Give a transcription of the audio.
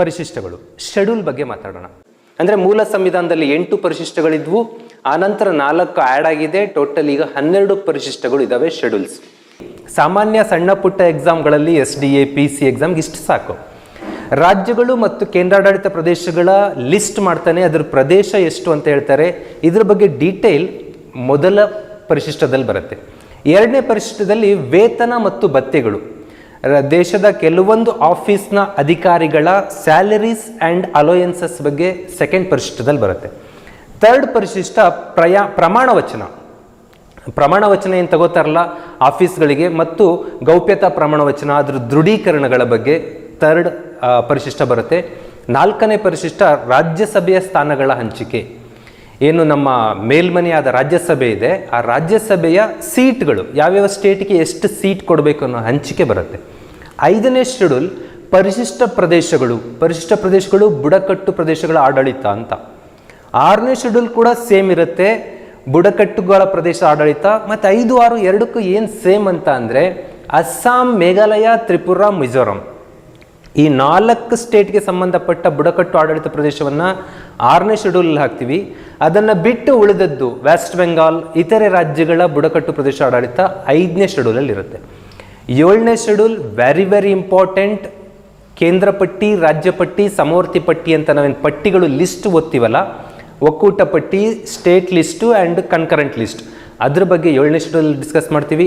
ಪರಿಶಿಷ್ಟಗಳು schedule ಬಗ್ಗೆ ಮಾತಾಡೋಣ. ಅಂದರೆ ಮೂಲ ಸಂವಿಧಾನದಲ್ಲಿ ಎಂಟು ಪರಿಶಿಷ್ಟಗಳಿದ್ವು ಆನಂತರ ನಾಲ್ಕು ಆ್ಯಡ್ ಆಗಿದೆ ಟೋಟಲ್ ಈಗ ಹನ್ನೆರಡು ಪರಿಶಿಷ್ಟಗಳು ಇದ್ದಾವೆ ಶೆಡ್ಯೂಲ್ಸ್ ಸಾಮಾನ್ಯ ಸಣ್ಣ ಪುಟ್ಟ ಎಕ್ಸಾಮ್ಗಳಲ್ಲಿ S D A P C ಎಕ್ಸಾಮ್ಗೆ ಇಷ್ಟು ಸಾಕು. ರಾಜ್ಯಗಳು ಮತ್ತು ಕೇಂದ್ರಾಡಳಿತ ಪ್ರದೇಶಗಳ ಲಿಸ್ಟ್ ಮಾಡ್ತಾನೆ, ಅದರ ಪ್ರದೇಶ ಎಷ್ಟು ಅಂತ ಹೇಳ್ತಾರೆ. ಇದ್ರ ಬಗ್ಗೆ ಡೀಟೇಲ್ ಮೊದಲ ಪರಿಶಿಷ್ಟದಲ್ಲಿ ಬರುತ್ತೆ. ಎರಡನೇ ಪರಿಶಿಷ್ಟದಲ್ಲಿ ವೇತನ ಮತ್ತು ಭತ್ಯೆಗಳು. ದೇಶದ ಕೆಲವೊಂದು ಆಫೀಸ್ನ ಅಧಿಕಾರಿಗಳ ಸ್ಯಾಲರೀಸ್ ಆ್ಯಂಡ್ ಅಲೋಯೆನ್ಸಸ್ ಬಗ್ಗೆ ಸೆಕೆಂಡ್ ಪರಿಶಿಷ್ಟದಲ್ಲಿ ಬರುತ್ತೆ. ಥರ್ಡ್ ಪರಿಶಿಷ್ಟ ಪ್ರಯಾ, ಪ್ರಮಾಣ ವಚನ. ಪ್ರಮಾಣ ವಚನ ಏನು ತಗೋತಾರಲ್ಲ? ಆಫೀಸ್ಗಳಿಗೆ ಮತ್ತು ಗೌಪ್ಯತಾ ಪ್ರಮಾಣ ವಚನ, ಅದರ ದೃಢೀಕರಣಗಳ ಬಗ್ಗೆ ಥರ್ಡ್ ಪರಿಶಿಷ್ಟ ಬರುತ್ತೆ. ನಾಲ್ಕನೇ ಪರಿಶಿಷ್ಟ ರಾಜ್ಯಸಭೆಯ ಸ್ಥಾನಗಳ ಹಂಚಿಕೆ. ಏನು ನಮ್ಮ ಮೇಲ್ಮನೆಯಾದ ರಾಜ್ಯಸಭೆ ಇದೆ, ಆ ರಾಜ್ಯಸಭೆಯ ಸೀಟ್ಗಳು ಯಾವ್ಯಾವ ಸ್ಟೇಟ್ಗೆ ಎಷ್ಟು ಸೀಟ್ ಕೊಡಬೇಕು ಅನ್ನೋ ಹಂಚಿಕೆ ಬರುತ್ತೆ. ಐದನೇ ಶೆಡ್ಯೂಲ್ ಪರಿಶಿಷ್ಟ ಪ್ರದೇಶಗಳು ಪರಿಶಿಷ್ಟ ಪ್ರದೇಶಗಳು ಬುಡಕಟ್ಟು ಪ್ರದೇಶಗಳ ಆಡಳಿತ ಅಂತ. ಆರನೇ ಶೆಡ್ಯೂಲ್ ಕೂಡ ಸೇಮ್ ಇರುತ್ತೆ, ಬುಡಕಟ್ಟುಗಳ ಪ್ರದೇಶ ಆಡಳಿತ, ಮತ್ತು ಐದು, ಆರು, ಎರಡಕ್ಕೂ ಏನು ಸೇಮ್ ಅಂತ ಅಂದರೆ ಅಸ್ಸಾಂ, ಮೇಘಾಲಯ, ತ್ರಿಪುರ, ಮಿಜೋರಾಂ. ಈ ನಾಲ್ಕು ಸ್ಟೇಟ್ಗೆ ಸಂಬಂಧಪಟ್ಟ ಬುಡಕಟ್ಟು ಆಡಳಿತ ಪ್ರದೇಶವನ್ನು ಆರನೇ ಶೆಡ್ಯೂಲ್ ಹಾಕ್ತೀವಿ. ಅದನ್ನು ಬಿಟ್ಟು ಉಳಿದದ್ದು ವೆಸ್ಟ್ ಬೆಂಗಾಲ್ ಇತರೆ ರಾಜ್ಯಗಳ ಬುಡಕಟ್ಟು ಪ್ರದೇಶ ಆಡಳಿತ ಐದನೇ ಶೆಡ್ಯೂಲಲ್ಲಿ ಇರುತ್ತೆ ಏಳನೇ ಶೆಡ್ಯೂಲ್ ವೆರಿ ವೆರಿ ಇಂಪಾರ್ಟೆಂಟ್ ಕೇಂದ್ರ ಪಟ್ಟಿ, ರಾಜ್ಯ ಪಟ್ಟಿ, ಸಮವರ್ತಿ ಪಟ್ಟಿ ಅಂತ ನಾವೇನು ಪಟ್ಟಿಗಳು ಲಿಸ್ಟ್ ಓದ್ತೀವಲ್ಲ, ಒಕ್ಕೂಟ ಪಟ್ಟಿ state list and concurrent list ಅದ್ರ ಬಗ್ಗೆ ಏಳನೇ ಶೆಡ್ಯೂಲ್ ಡಿಸ್ಕಸ್ ಮಾಡ್ತೀವಿ.